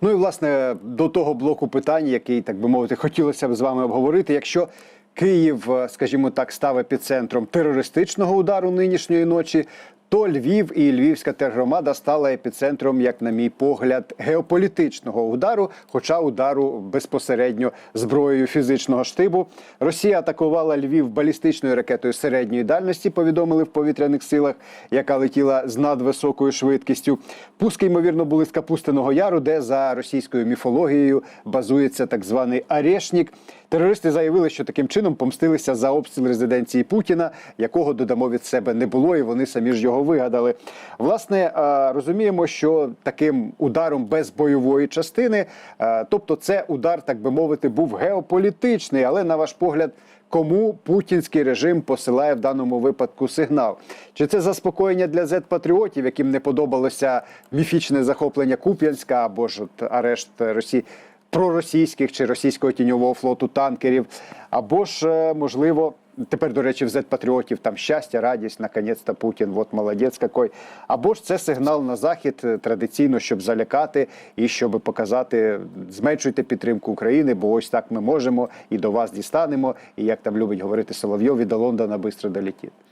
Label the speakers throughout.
Speaker 1: Ну і власне до того блоку питань, який так би мовити, хотілося б з вами обговорити. Якщо Київ, е, скажімо так, став епіцентром терористичного удару нинішньої ночі, то Львів і Львівська тергромада стала епіцентром, як на мій погляд, геополітичного удару, хоча удару безпосередньо зброєю фізичного штибу. Росія атакувала Львів балістичною ракетою середньої дальності. Повідомили в повітряних силах, яка летіла з надвисокою швидкістю. Пуски ймовірно були з Капустиного Яру, де за російською міфологією базується так званий Арешнік. Терористи заявили, що таким чином помстилися за обстріл резиденції Путіна, якого додамо від себе не було, і вони самі ж його вигадали. Власне, е, розуміємо, що таким ударом без бойової частини, е, тобто, це удар, так би мовити, був геополітичний, але на ваш погляд. Кому путінський режим посилає в даному випадку сигнал? Чи це заспокоєння для зет-патріотів, яким не подобалося міфічне захоплення Куп'янська або ж от арешт Росії? проросійських чи російського тіньового флоту танкерів, або ж е, можливо. Тепер, до речі, в Z-патріотів там щастя, радість, наконець-то Путін, от молодець какой. Або ж це сигнал на захід е, традиційно, щоб залякати і щоб показати, зменшуйте підтримку України, бо ось так ми можемо і до вас дістанемо. І як там любить говорити Соловйов, і до Лондона швидко долетить.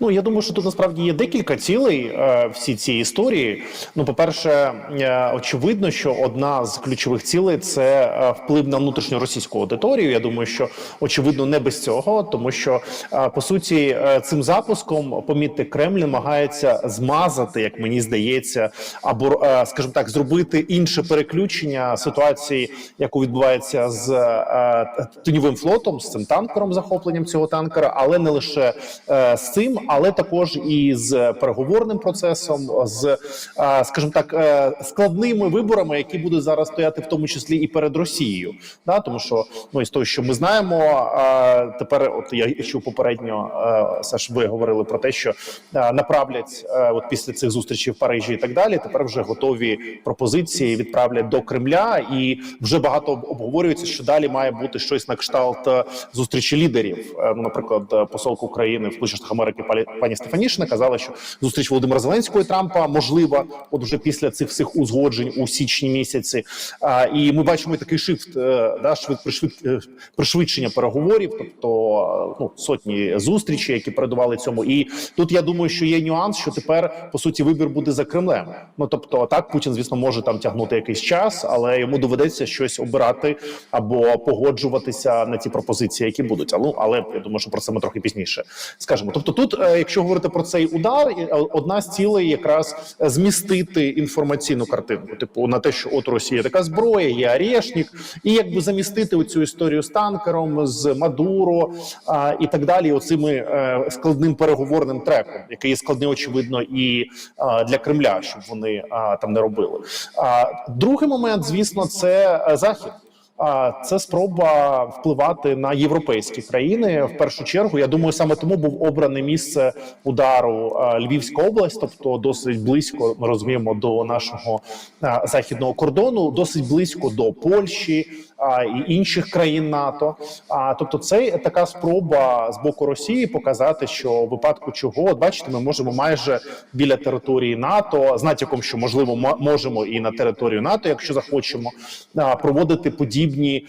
Speaker 2: Ну я думаю, що тут насправді є декілька цілей е, всі ці історії. Ну, по-перше, е, очевидно, що одна з ключових цілей це е, вплив на внутрішню російську аудиторію. Я думаю, що очевидно не без цього, тому що е, по суті е, цим запуском помітьте, Кремль намагається змазати, як мені здається, або е, скажімо так, зробити інше переключення ситуації, яку відбувається з е, тіньовим флотом, з цим танкером, захопленням цього танкера, але не лише е, з цим, але також і з переговорним процесом, з е, скажімо так, е, складними виборами, які будуть зараз стояти, в тому числі і перед Росією. Да, тому що ну із того, що ми знаємо, е, тепер, от я чув попередньо, Саш, ви говорили про те, що направлять от після цих зустрічей в Парижі і так далі. Тепер вже готові пропозиції відправлять до Кремля, і вже багато обговорюється, що далі має бути щось на кшталт зустрічі лідерів. Наприклад, посолка України в Сполучених Америки пані- Стефанішина казала, що зустріч Володимира Зеленського і Трампа можлива, от вже після цих всіх узгоджень у січні місяці. А, і ми бачимо такий шифт, е, да, швид, е, пришвидшення переговорів, тобто ну, сотні зустрічей, які передували цьому. І тут я думаю, що є нюанс, що тепер по суті вибір буде за Кремлем. Ну тобто, так Путін, звісно, може там тягнути якийсь час, але йому доведеться щось обирати або погоджуватися на ті пропозиції, які будуть. Але, але я думаю, що про це ми трохи пізніше скажемо. Тобто, тут, е, якщо говорити про цей удар, е, одна з цілей якраз змістити інформаційну картинку, типу на те, що от Росія така зброя, є Арешнік, і якби замістити оцю історію з танкером, з Мадуро а, і так далі. Оцими е, складним переговорним треком, який є складний, очевидно, і а, для Кремля, щоб вони а, там не робили. А другий момент, звісно, це е, захід. Це спроба впливати на європейські країни. В першу чергу, я думаю, саме тому був обране місце удару Львівська область, тобто досить близько. Ми розуміємо до нашого західного кордону, досить близько до Польщі і інших країн НАТО. А тобто, це така спроба з боку Росії показати, що в випадку чого, от бачите, ми можемо майже біля території НАТО, з натяком, що можливо мо- можемо і на територію НАТО, якщо захочемо, проводити подібні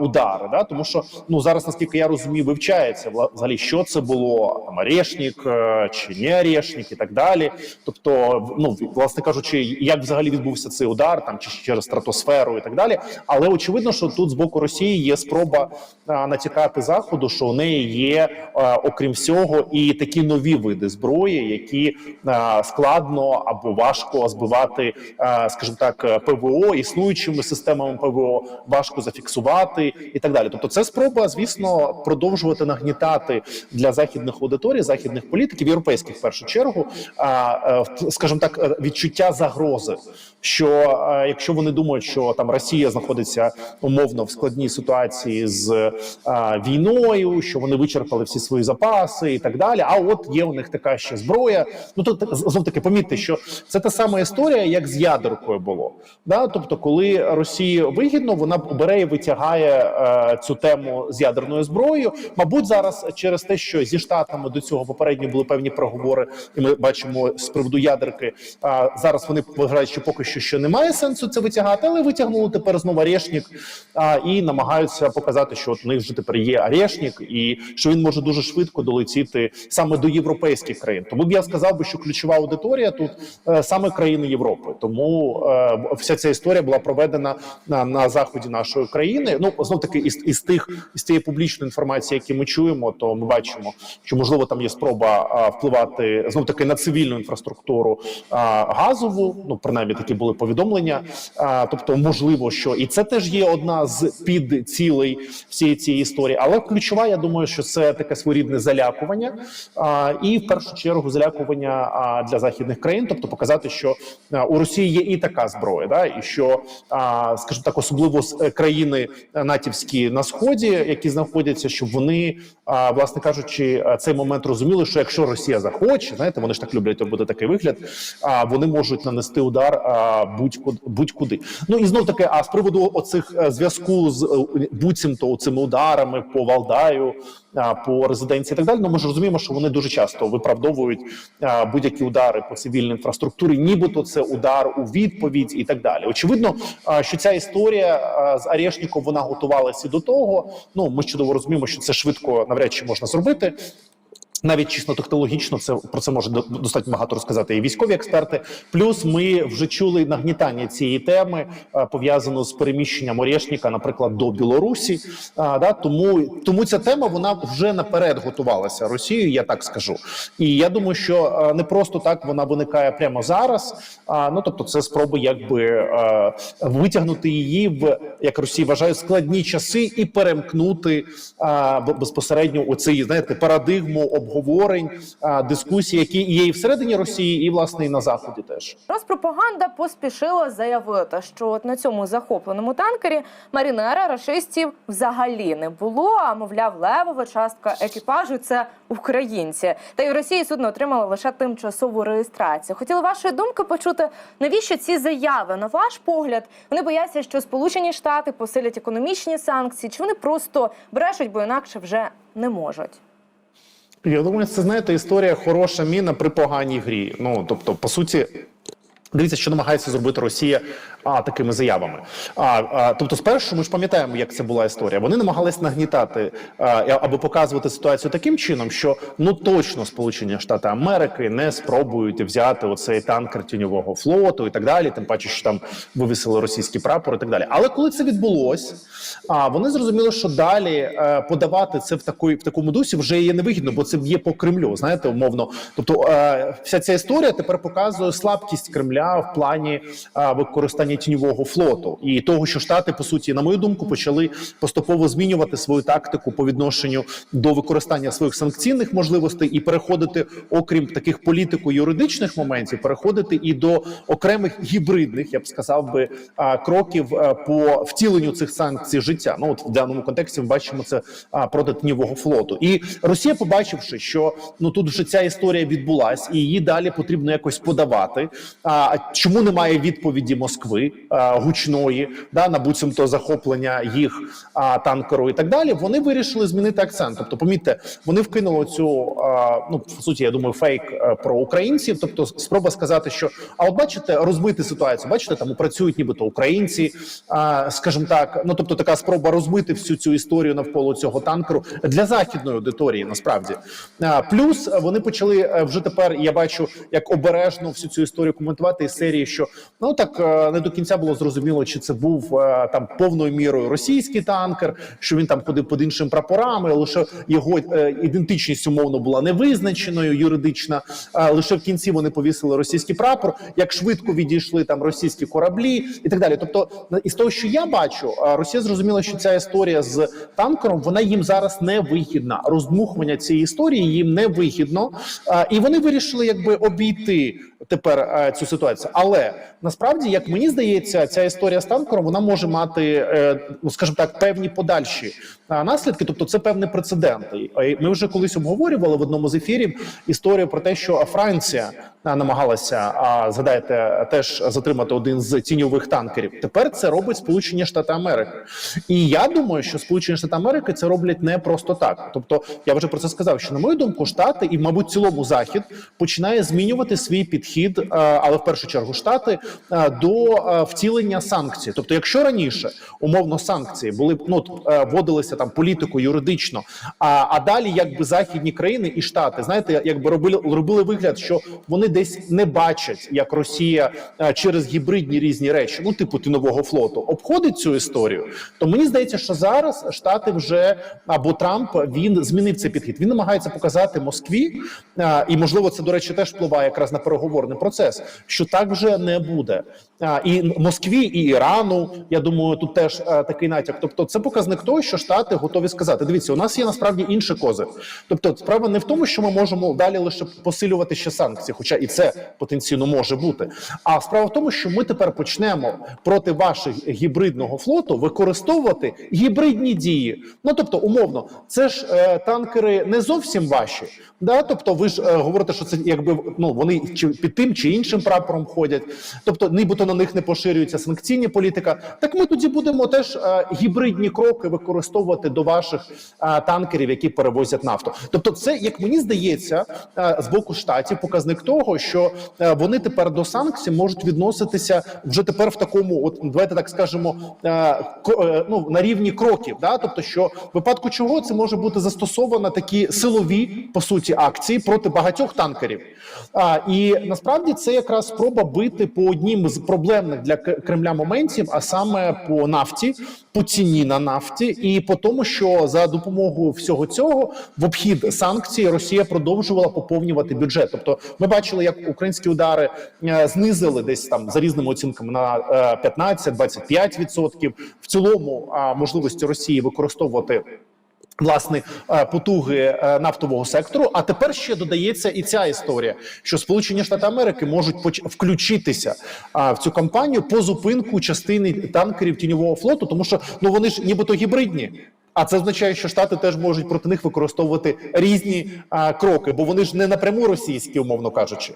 Speaker 2: удари. Да? Тому що ну зараз, наскільки я розумію, вивчається взагалі, що це було там Арешнік е, чи не Арешнік і так далі. Тобто, ну власне кажучи, як взагалі відбувся цей удар, там чи через стратосферу і так далі. Але очевидно, що тут з боку Росії є спроба натякати заходу, що у неї є, окрім всього, і такі нові види зброї, які складно або важко збивати, скажімо так, ПВО існуючими системами ПВО, важко зафіксувати і так далі. Тобто, це спроба, звісно, продовжувати нагнітати для західних аудиторій, західних політиків, європейських в першу чергу, е, скажімо так, відчуття загрози. Що е, якщо вони думають, що там Росія знаходиться умовно в складній ситуації з е, війною, що вони вичерпали всі свої запаси і так далі. А от є у них така ще зброя. Ну тут знов таки помітьте, що це та сама історія, як з ядеркою було. Да? Тобто, коли Росії вигідно, вона бере і витягає е, цю тему з ядерною зброєю. Мабуть, зараз через те, що зі штатами до цього попередньо були певні проговори, і ми бачимо з приводу ядерки. А зараз вони вважають, що поки що ще немає сенсу це витягати, але витягнули тепер знову Орешник а, і намагаються показати, що от у них вже тепер є Орешник, і що він може дуже швидко долетіти саме до європейських країн. Тому б я сказав би, що ключова аудиторія тут е, саме країни Європи. Тому е, вся ця історія була проведена на, на заході нашої країни. Ну знов таки із, із тих із тієї публічної інформації, які ми чуємо, то ми бачимо, що можливо там є спроба а, впливати знов таки на цивільну інфраструктуру а, газову. Ну принаймні такі були повідомлення. А, тобто, можливо, що і це теж є одна з підцілей всієї цієї історії. Але ключова, я думаю, що це таке своєрідне залякування, а, і в першу чергу залякування а, для західних країн, тобто показати, що а, у Росії є і така зброя, да і що, а, скажімо так, особливо з е, країни е, натівські на сході, які знаходяться, щоб вони, а, власне кажучи, е, цей момент розуміли, що якщо Росія захоче, знаєте, вони ж так люблять робити такий вигляд, а вони можуть нанести удар будь-куди. Ну і знов таки, а з приводу оцих е, зв'язку з е, буцімто цими ударами по Валдаю, по резиденції і так далі. Ну ми ж розуміємо, що вони дуже часто виправдовують будь-які удари по цивільній інфраструктурі, нібито це удар у відповідь і так далі. Очевидно, що ця історія з Арешником вона готувалася до того. Ну ми чудово розуміємо, що це швидко навряд чи можна зробити. Навіть чисто технологічно це про це може до- достатньо багато розказати і військові експерти. Плюс ми вже чули нагнітання цієї теми е, пов'язану з переміщенням Орешника, наприклад, до Білорусі. А, да, тому тому ця тема вона вже наперед готувалася Росією. Я так скажу. І я думаю, що е, не просто так вона виникає прямо зараз. А, ну тобто, це спроби якби е, витягнути її в як Росія вважає складні часи і перемкнути а, безпосередньо у цей знаєте парадигму обговорень, дискусій, які є і всередині Росії, і власне і на заході теж.
Speaker 3: Розпропаганда поспішила заявити, що от на цьому захопленому танкері марінера рашистів взагалі не було. А мовляв, левова частка екіпажу це українці. Та й в Росії судно отримало лише тимчасову реєстрацію. Хотіли вашої думки почути, навіщо ці заяви? На ваш погляд, вони бояться, що Сполучені Штати посилять економічні санкції, чи вони просто брешуть, бо інакше вже не можуть.
Speaker 2: Я думаю, це знаєте історія хороша міна при поганій грі. Ну тобто, по суті. Дивіться, що намагається зробити Росія а, такими заявами. А, а, тобто, спершу ми ж пам'ятаємо, як це була історія. Вони намагались нагнітати а, або показувати ситуацію таким чином, що ну точно Сполучені Штати Америки не спробують взяти оцей танкер тіньового флоту і так далі. Тим паче, що там вивісили російський прапор і так далі. Але коли це відбулось, а вони зрозуміли, що далі е, подавати це в такої в такому дусі вже є невигідно, бо це б'є по Кремлю. Знаєте, умовно. Тобто, е, вся ця історія тепер показує слабкість Кремля в плані використання тіньового флоту і того, що Штати, по суті, на мою думку, почали поступово змінювати свою тактику по відношенню до використання своїх санкційних можливостей і переходити, окрім таких політико-юридичних моментів, переходити і до окремих гібридних, я б сказав би, кроків по втіленню цих санкцій життя. Ну от в даному контексті ми бачимо це проти тіньового флоту. І Росія, побачивши, що ну тут вже ця історія відбулась, і її далі потрібно якось подавати. А чому немає відповіді Москви а, гучної да на буцімто захоплення їх а, танкеру і так далі? Вони вирішили змінити акцент. Тобто, помітьте, вони вкинули цю а, ну по суті, я думаю, фейк а, про українців. Тобто, спроба сказати, що а от бачите, розбити ситуацію. Бачите, там працюють нібито українці, а, скажімо так. Ну тобто, така спроба розмити всю цю історію навколо цього танкеру для західної аудиторії. Насправді а, плюс вони почали е, вже тепер. Я бачу, як обережно всю цю історію коментувати із серії, що ну так е, не до кінця було зрозуміло, чи це був е, там повною мірою російський танкер, що він там ходив під іншим прапорами, лише його е, ідентичність умовно була невизначеною юридична. Лише в кінці вони повісили російський прапор, як швидко відійшли там російські кораблі і так далі. Тобто, із того, що я бачу, Росія зрозуміла, що ця історія з танкером вона їм зараз не вигідна. Роздмухування цієї історії їм не вигідно, і вони вирішили якби обійти тепер цю ситуацію. Але насправді, як мені здається, ця історія з танкером вона може мати, е, ну скажімо так, певні подальші е, наслідки. Тобто, це певний прецедент. Ми вже колись обговорювали в одному з ефірів історію про те, що Франція намагалася а, згадайте теж затримати один з тіньових танкерів. Тепер це робить Сполучені Штати Америки, і я думаю, що Сполучені Штати Америки це роблять не просто так. Тобто, я вже про це сказав. Що на мою думку, штати і, мабуть, цілому захід починає змінювати свій підхід, а, але в першу чергу штати а, до втілення санкцій. Тобто, якщо раніше умовно санкції були ну е, вводилися там політико юридично, а, а далі якби західні країни і штати, знаєте, якби робили робили вигляд, що вони десь не бачать, як Росія е, через гібридні різні речі, ну типу тинового флоту, обходить цю історію. То мені здається, що зараз штати вже або Трамп він змінив цей підхід. Він намагається показати Москві, е, і можливо, це до речі теж впливає якраз на переговорний процес, що так вже не буде. І Москві, і Ірану. Я думаю, тут теж е, такий натяк. Тобто, це показник того, що штати готові сказати: дивіться, у нас є насправді інші кози. Тобто, справа не в тому, що ми можемо далі лише посилювати ще санкції, хоча і це потенційно може бути. А справа в тому, що ми тепер почнемо проти ваших гібридного флоту використовувати гібридні дії. Ну тобто, умовно, це ж е, танкери не зовсім ваші. Да, тобто, ви ж е, говорите, що це якби ну вони чи під тим чи іншим прапором ходять. Тобто, нібито на них не поширюється санкційна політика. Так ми тоді будемо теж е, гібридні кроки використовувати до ваших е, танкерів, які перевозять нафту. Тобто, це як мені здається, е, з боку штатів показник того, що е, вони тепер до санкцій можуть відноситися вже тепер в такому, от давайте так скажемо, е, е, ну на рівні кроків. Да? Тобто, що в випадку чого це може бути застосовано такі силові по суті акції проти багатьох танкерів. А і насправді це якраз спроба бити по однім з проблемних для Кремля моментів, а саме по нафті, по ціні на нафті, і по тому, що за допомогою всього цього в обхід санкцій Росія продовжувала поповнювати бюджет. Тобто, ми бачили, як українські удари е, знизили десь там за різними оцінками на е, 15-25%. В цілому можливості Росії використовувати. Власне е, потуги е, нафтового сектору. А тепер ще додається і ця історія, що Сполучені Штати Америки можуть поч- включитися в цю кампанію по зупинку частини танкерів тіньового флоту, тому що ну вони ж нібито гібридні. А це означає, що штати теж можуть проти них використовувати різні а, кроки, бо вони ж не напряму російські, умовно кажучи.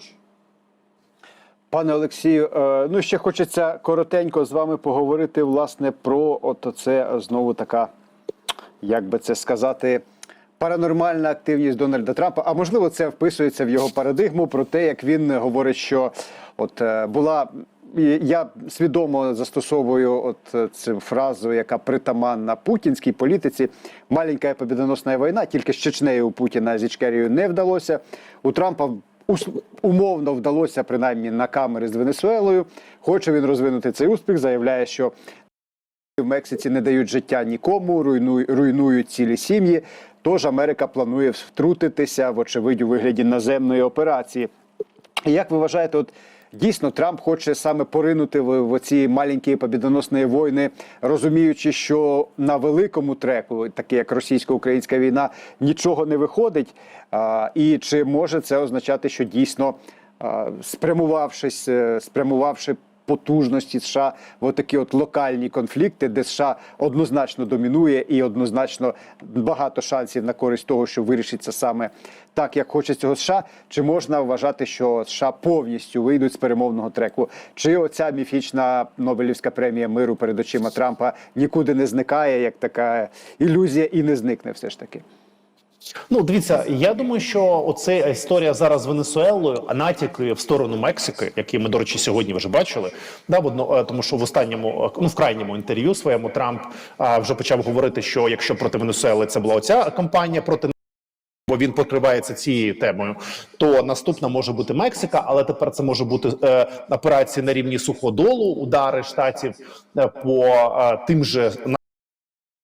Speaker 1: Пане Олексію, е, ну ще хочеться коротенько з вами поговорити власне про от це знову така, як би це сказати, паранормальна активність Дональда Трампа. А можливо, це вписується в його парадигму про те, як він говорить, що от е, була. Я свідомо застосовую от е, цю фразу, яка притаманна путінській політиці. Маленька побідоносна війна, тільки з Чечнею Путіна з Ічкерією не вдалося. У Трампа умовно вдалося, принаймні на камери з Венесуелою. Хоче він розвинути цей успіх, заявляє, що в Мексиці не дають життя нікому, руйнують, руйнують цілі сім'ї. Тож Америка планує втрутитися, вочевидь, у вигляді наземної операції. Як ви вважаєте, от дійсно Трамп хоче саме поринути в, в ці маленькі побідоносні війни, розуміючи, що на великому треку, таке як російсько-українська війна, нічого не виходить. А, і чи може це означати, що дійсно спрямувавшись, е, спрямувавши потужності США в такі от локальні конфлікти, де США однозначно домінує і однозначно багато шансів на користь того, що вирішиться саме так, як хоче цього США. Чи можна вважати, що США повністю вийдуть з перемовного треку? Чи оця міфічна Нобелівська премія миру перед очима Трампа нікуди не зникає, як така ілюзія, і не зникне все ж таки?
Speaker 2: Ну, дивіться, я думаю, що оце історія зараз з Венесуелою, а натяки в сторону Мексики, які ми, до речі, сьогодні вже бачили. Да, в одно, е, тому що в останньому, е, ну в крайньому інтерв'ю своєму Трамп а, вже почав говорити, що якщо проти Венесуели це була оця кампанія проти. Бо він покривається цією темою, то наступна може бути Мексика, але тепер це може бути е, операції на рівні суходолу, удари штатів е, по е, тим же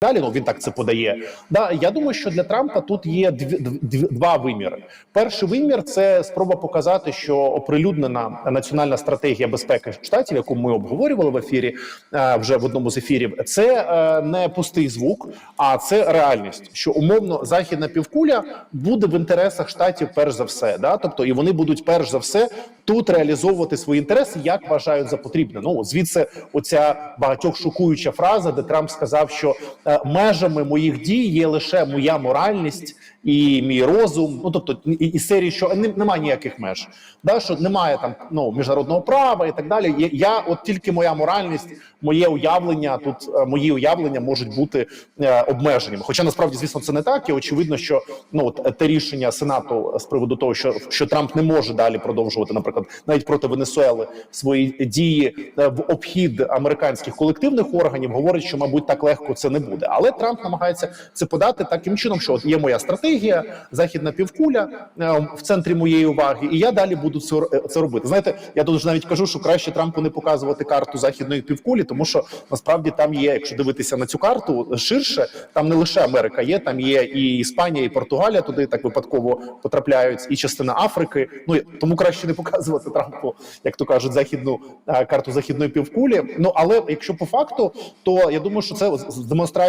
Speaker 2: Далі ну він так це подає. Да, я думаю, що для Трампа тут є дві, дві, два виміри. Перший вимір це спроба показати, що оприлюднена національна стратегія безпеки штатів, яку ми обговорювали в ефірі е, вже в одному з ефірів. Це е, не пустий звук, а це реальність. Що умовно західна півкуля буде в інтересах штатів, перш за все, да, тобто і вони будуть перш за все тут реалізовувати свої інтереси, як вважають за потрібне. Ну звідси, оця багатьох шокуюча фраза, де Трамп сказав, що е, межами моїх дій є лише моя моральність і мій розум. Ну тобто, і, і серії, що не, немає ніяких меж, да що немає там ну міжнародного права і так далі. Є, я от тільки моя моральність, моє уявлення тут е, мої уявлення можуть бути е, обмеженими. Хоча насправді, звісно, це не так. І очевидно, що ну от те рішення сенату з приводу того, що, що Трамп не може далі продовжувати, наприклад, навіть проти Венесуели свої дії е, в обхід американських колективних органів, говорить, що мабуть так легко це не буде. Але Трамп намагається це подати таким чином, що от є моя стратегія, західна півкуля е, в центрі моєї уваги, і я далі буду це, це робити. Знаєте, я тут навіть кажу, що краще Трампу не показувати карту західної півкулі, тому що насправді там є, якщо дивитися на цю карту ширше, там не лише Америка є, там є і Іспанія, і Португалія туди так випадково потрапляють, і частина Африки. Ну тому краще не показувати Трампу, як то кажуть, західну е, карту західної півкулі. Ну але якщо по факту, то я думаю, що це з-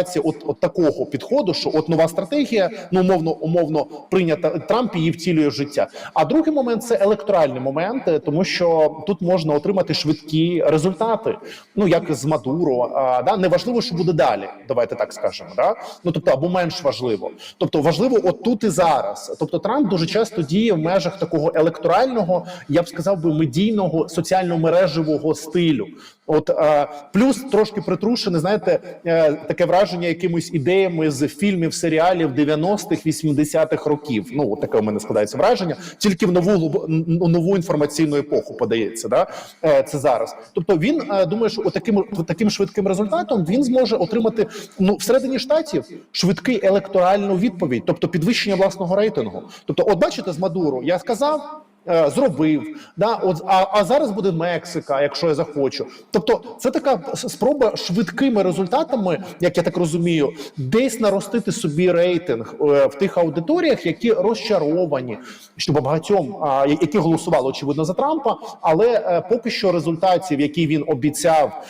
Speaker 2: з- от, от такого підходу, що от нова стратегія, ну умовно, умовно прийнята Трамп її втілює в життя. А другий момент це електоральний момент, е, тому що тут можна отримати швидкі результати. Ну як з Мадуро, а, да неважливо, що буде далі. Давайте так скажемо. Да? Ну тобто, або менш важливо. Тобто важливо от тут і зараз. Тобто Трамп дуже часто діє в межах такого електорального, я б сказав би медійного соціально-мережевого стилю. От е, плюс трошки притрушене, знаєте, е, таке враження якимись ідеями з фільмів, серіалів 90-х, 80-х років. Ну таке у мене складається враження, тільки в нову нову інформаційну епоху подається. Да? Е, це зараз. Тобто він е, думає, що таким таким швидким результатом він зможе отримати ну всередині штатів швидкий електоральну відповідь, тобто підвищення власного рейтингу. Тобто, от бачите, з Мадуро я сказав. Е, Зробив да, от а, а зараз буде Мексика, якщо я захочу. Тобто, це така спроба швидкими результатами, як я так розумію, десь наростити собі рейтинг е, в тих аудиторіях, які розчаровані, що багатьом, які голосували очевидно за Трампа, але е, поки що результатів, які він обіцяв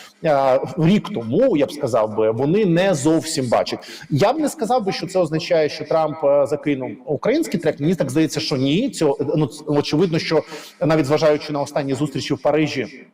Speaker 2: рік тому, я б сказав би, вони не зовсім бачать. Я б не сказав би, що це означає, що Трамп закинув український трек. Мені так здається, що ні. Цього ну очевидно, що навіть зважаючи на останні зустрічі в Парижі.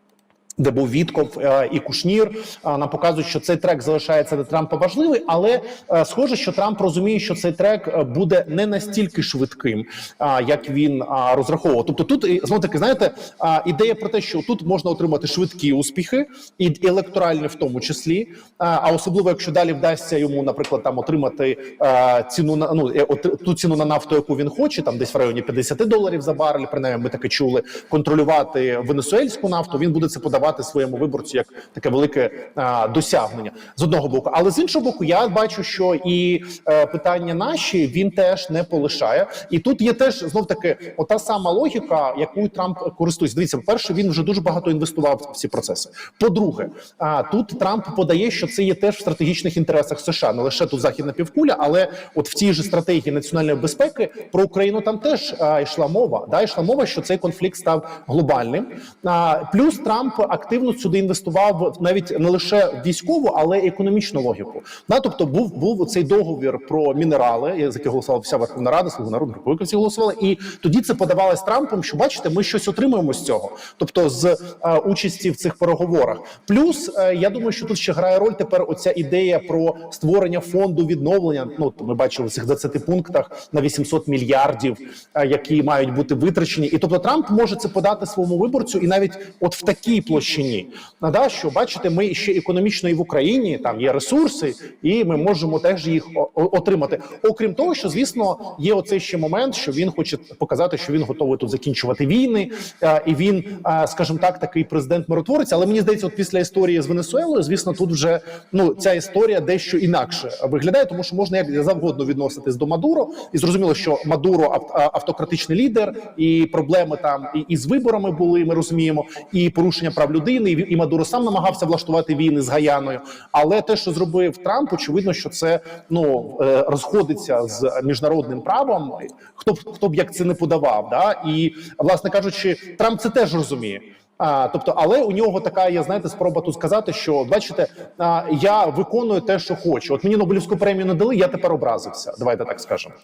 Speaker 2: Де був Вітков е, і Кушнір, а, нам показують, що цей трек залишається для Трампа важливий, але е, схоже, що Трамп розуміє, що цей трек е, буде не настільки швидким, а, як він а, розраховував. Тобто, тут і, знову таки, знаєте, а, ідея про те, що тут можна отримати швидкі успіхи, і електоральні в тому числі. А, а особливо, якщо далі вдасться йому, наприклад, там отримати е, ціну на ну е, от, ту ціну на нафту, яку він хоче, там десь в районі 50 доларів за барель, принаймні ми таке чули, контролювати венесуельську нафту. Він буде це подавати своєму виборцю як таке велике а, досягнення з одного боку. Але з іншого боку, я бачу, що і е, питання наші він теж не полишає. І тут є теж знов таки ота сама логіка, якою Трамп користується. Дивіться, по перше, він вже дуже багато інвестував в ці процеси. По-друге, а тут Трамп подає, що це є теж в стратегічних інтересах США, не лише тут західна півкуля, але от в тій же стратегії національної безпеки про Україну там теж а, йшла мова. Да, йшла мова, що цей конфлікт став глобальним. А, плюс Трамп активно сюди інвестував навіть не лише військову, але й економічну логіку. Да, тобто був був цей договір про мінерали, за який голосувала вся Верховна Рада, Слуга народу Республіки всі голосували, і тоді це подавалось Трампом. Що бачите, ми щось отримуємо з цього, тобто з е, участі в цих переговорах. Плюс е, я думаю, що тут ще грає роль тепер оця ідея про створення фонду відновлення. Ну ми бачили в цих 20 пунктах на 800 мільярдів, е, які мають бути витрачені, і тобто Трамп може це подати своєму виборцю, і навіть от в такій площині да, що бачите, ми ще економічно і в Україні там є ресурси, і ми можемо теж їх отримати. Окрім того, що звісно є оцей ще момент, що він хоче показати, що він готовий тут закінчувати війни, е, і він, е, скажімо так, такий президент миротворець. Але мені здається, от після історії з Венесуелою, звісно, тут вже ну ця історія дещо інакше виглядає, тому що можна як завгодно відноситись до Мадуро, і зрозуміло, що Мадуро ав- автократичний лідер, і проблеми там і, і з виборами були. Ми розуміємо, і порушення прав людини. І, і Мадуро сам намагався влаштувати війни з Гаяною. Але те, що зробив Трамп, очевидно, що це ну е, розходиться з міжнародним правом. Хто б хто б як це не подавав, да і власне кажучи, Трамп це теж розуміє. А, тобто, але у нього така є, знаєте, спроба тут сказати, що бачите, а, я виконую те, що хочу. От мені Нобелівську премію не дали, я тепер образився. Давайте так скажемо.